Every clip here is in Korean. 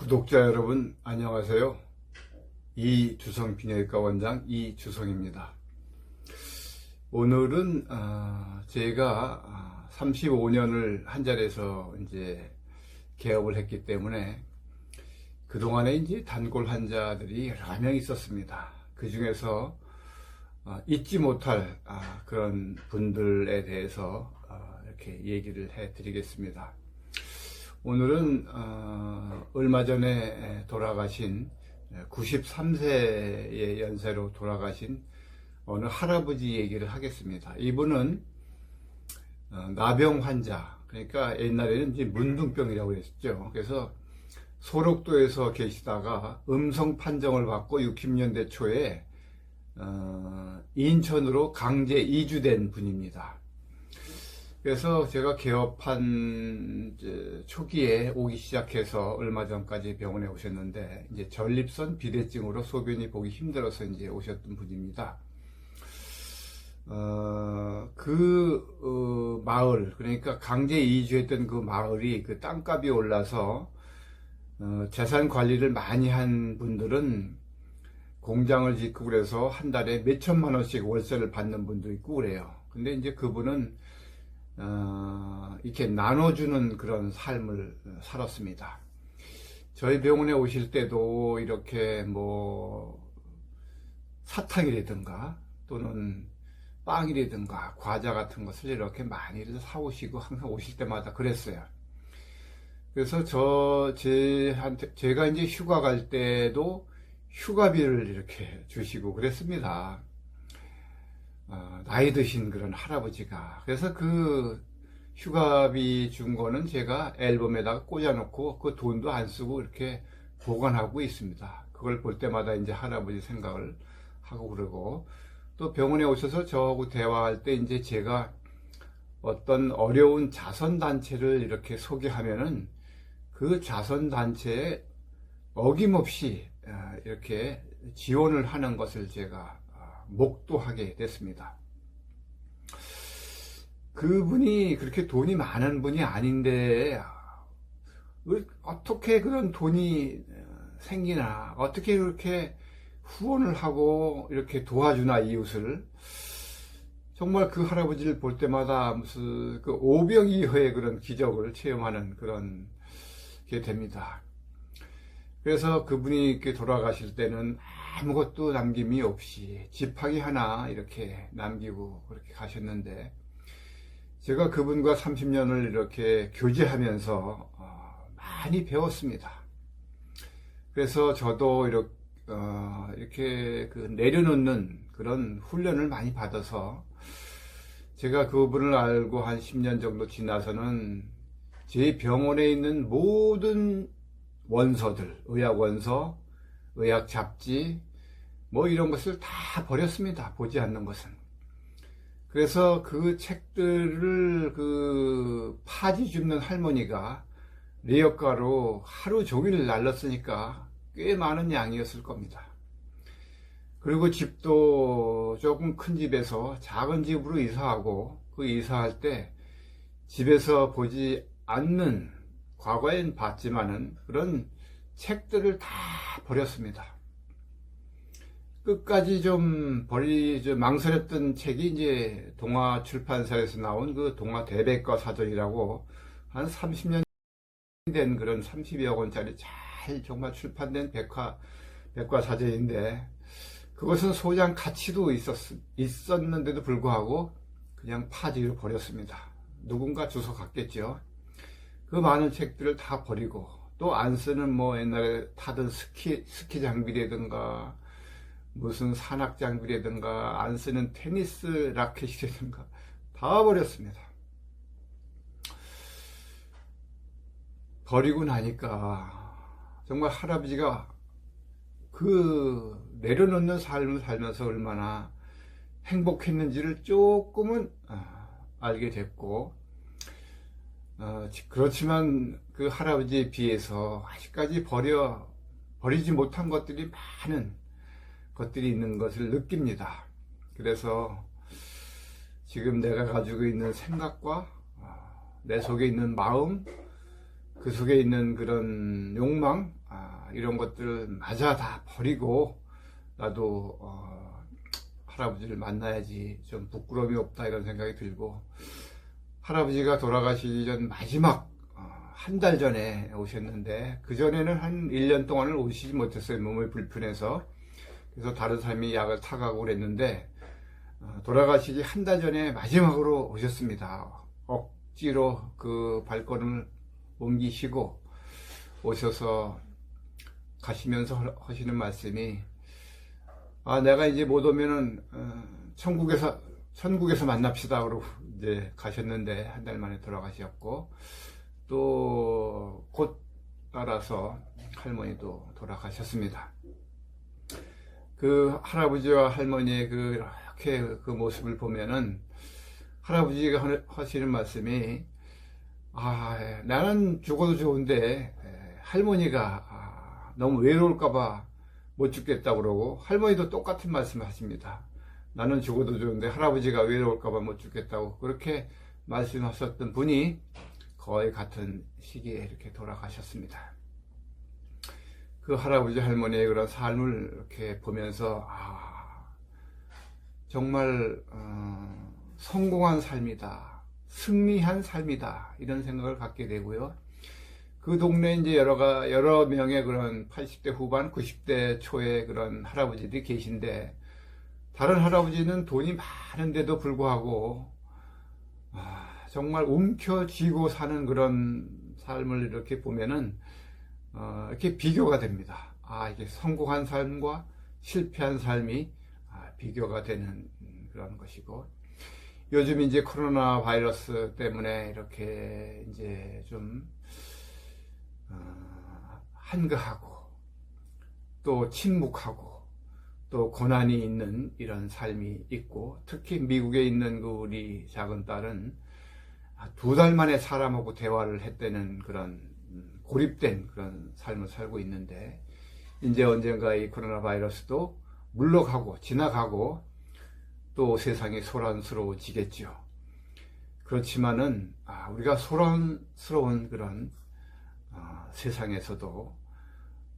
구독자 여러분 안녕하세요. 이주성 비뇨기과 원장 이주성입니다. 오늘은 아, 제가 35년을 한 자리에서 이제 개업을 했기 때문에 그동안에 이제 단골 환자들이 여러 명 있었습니다. 그 중에서 아, 잊지 못할 아, 그런 분들에 대해서 아, 이렇게 얘기를 해 드리겠습니다. 오늘은 어, 얼마 전에 돌아가신 93세의 연세로 돌아가신 어느 할아버지 얘기를 하겠습니다. 이분은 어, 나병 환자, 그러니까 옛날에는 이제 문둥병이라고 했었죠. 그래서 소록도에서 계시다가 음성 판정을 받고 60년대 초에 어, 인천으로 강제 이주된 분입니다. 그래서 제가 개업한 초기에 오기 시작해서 얼마 전까지 병원에 오셨는데 이제 전립선 비대증으로 소변이 보기 힘들어서 이제 오셨던 분입니다. 어, 그 어, 마을 그러니까 강제 이주했던 그 마을이 그 땅값이 올라서 어, 재산 관리를 많이 한 분들은 공장을 짓고 그래서 한 달에 몇 천만 원씩 월세를 받는 분도 있고 그래요. 근데 이제 그분은 어, 이렇게 나눠주는 그런 삶을 살았습니다. 저희 병원에 오실 때도 이렇게 뭐 사탕이라든가 또는 빵이라든가 과자 같은 것을 이렇게 많이 사오시고 항상 오실 때마다 그랬어요. 그래서 저 제한테 제가 이제 휴가 갈 때도 휴가비를 이렇게 주시고 그랬습니다. 어, 나이 드신 그런 할아버지가 그래서 그 휴가비 준 거는 제가 앨범에다가 꽂아놓고 그 돈도 안 쓰고 이렇게 보관하고 있습니다. 그걸 볼 때마다 이제 할아버지 생각을 하고 그러고 또 병원에 오셔서 저하고 대화할 때 이제 제가 어떤 어려운 자선단체를 이렇게 소개하면은 그 자선단체에 어김없이 어, 이렇게 지원을 하는 것을 제가 어, 목도하게 됐습니다. 그분이 그렇게 돈이 많은 분이 아닌데 어떻게 그런 돈이 생기나 어떻게 그렇게 후원을 하고 이렇게 도와주나 이웃을 정말 그 할아버지를 볼 때마다 무슨 그 오병이어의 그런 기적을 체험하는 그런 게 됩니다. 그래서 그분이 이렇게 돌아가실 때는 아무것도 남김이 없이 지팡이 하나 이렇게 남기고 그렇게 가셨는데 제가 그분과 30년을 이렇게 교제하면서 어, 많이 배웠습니다. 그래서 저도 이렇게, 어, 이렇게 그 내려놓는 그런 훈련을 많이 받아서 제가 그분을 알고 한 10년 정도 지나서는 제 병원에 있는 모든 원서들, 의학 원서, 의학 잡지, 뭐 이런 것을 다 버렸습니다. 보지 않는 것은. 그래서 그 책들을 그 파지 줍는 할머니가 레어가로 하루 종일 날렸으니까 꽤 많은 양이었을 겁니다. 그리고 집도 조금 큰 집에서 작은 집으로 이사하고 그 이사할 때 집에서 보지 않는 과거엔 봤지만은 그런 책들을 다 버렸습니다. 끝까지 좀 버리, 좀 망설였던 책이 이제 동화 출판사에서 나온 그 동화 대백과 사전이라고 한 30년 된 그런 30여 원짜리 잘 정말 출판된 백화, 백과 사전인데 그것은 소장 가치도 있었, 있었는데도 불구하고 그냥 파지로 버렸습니다. 누군가 주워 갔겠죠. 그 많은 책들을 다 버리고 또 안 쓰는 뭐 옛날에 타던 스키, 스키 장비라든가 무슨 산악 장비라든가 안 쓰는 테니스 라켓이라든가 다 버렸습니다. 버리고 나니까 정말 할아버지가 그 내려놓는 삶을 살면서 얼마나 행복했는지를 조금은 아, 알게 됐고 어, 그렇지만 그 할아버지에 비해서 아직까지 버려 버리지 못한 것들이 많은 것들이 있는 것을 느낍니다. 그래서 지금 내가 가지고 있는 생각과 어, 내 속에 있는 마음, 그 속에 있는 그런 욕망, 아, 이런 것들 마저 다 버리고 나도 어, 할아버지를 만나야지 좀 부끄러움이 없다 이런 생각이 들고 할아버지가 돌아가시기 전 마지막 어, 한달 전에 오셨는데 그 전에는 한 1년 동안을 오시지 못했어요. 몸이 불편해서. 그래서 다른 사람이 약을 타가고 그랬는데 어, 돌아가시기 한 달 전에 마지막으로 오셨습니다. 억지로 그 발걸음을 옮기시고 오셔서 가시면서 하- 하시는 말씀이 아 내가 이제 못 오면은 어, 천국에서 천국에서 만납시다. 그러고 이제 가셨는데 한 달 만에 돌아가셨고 또 곧 따라서 할머니도 돌아가셨습니다. 그 할아버지와 할머니의 그 이렇게 그 모습을 보면은 할아버지가 하- 하시는 말씀이 아, 예, 나는 죽어도 좋은데 예, 할머니가 아, 너무 외로울까봐 못 죽겠다 그러고 할머니도 똑같은 말씀을 하십니다. 나는 죽어도 좋은데 할아버지가 외로울까봐 못 죽겠다고 그렇게 말씀하셨던 분이 거의 같은 시기에 이렇게 돌아가셨습니다. 그 할아버지 할머니의 그런 삶을 이렇게 보면서 아 정말 어, 성공한 삶이다. 승리한 삶이다. 이런 생각을 갖게 되고요. 그 동네에 이제 여러가, 여러 명의 그런 80대 후반, 90대 초의 그런 할아버지들이 계신데, 다른 할아버지는 돈이 많은데도 불구하고, 아, 정말 움켜쥐고 사는 그런 삶을 이렇게 보면은, 어, 이렇게 비교가 됩니다. 아, 이게 성공한 삶과 실패한 삶이 아, 비교가 되는 음, 그런 것이고, 요즘 이제 코로나 바이러스 때문에 이렇게 이제 좀 어, 한가하고 또 침묵하고 또 고난이 있는 이런 삶이 있고 특히 미국에 있는 그 우리 작은 딸은 두 달 만에 사람하고 대화를 했다는 그런 음, 고립된 그런 삶을 살고 있는데 이제 언젠가 이 코로나 바이러스도 물러가고 지나가고 또 세상이 소란스러워지겠죠. 그렇지만은 아, 우리가 소란스러운 그런 어, 세상에서도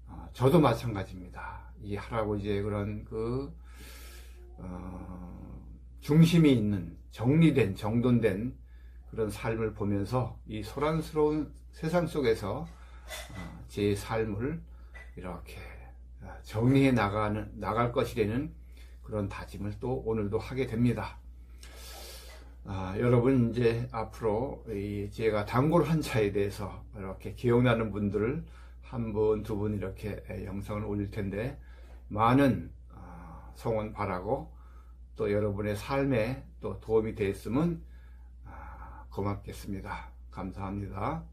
어, 저도 마찬가지입니다. 이 할아버지의 그런 그 어, 중심이 있는 정리된 정돈된 그런 삶을 보면서 이 소란스러운 세상 속에서 어, 제 삶을 이렇게 어, 정리해 나가는 나갈 것이라는 그런 다짐을 또 오늘도 하게 됩니다. 아, 여러분 이제 앞으로 이 제가 단골 환자에 대해서 이렇게 기억나는 분들을 한 분, 두 분 이렇게 영상을 올릴 텐데 많은 아, 성원 바라고 또 여러분의 삶에 또 도움이 되었으면 아, 고맙겠습니다. 감사합니다.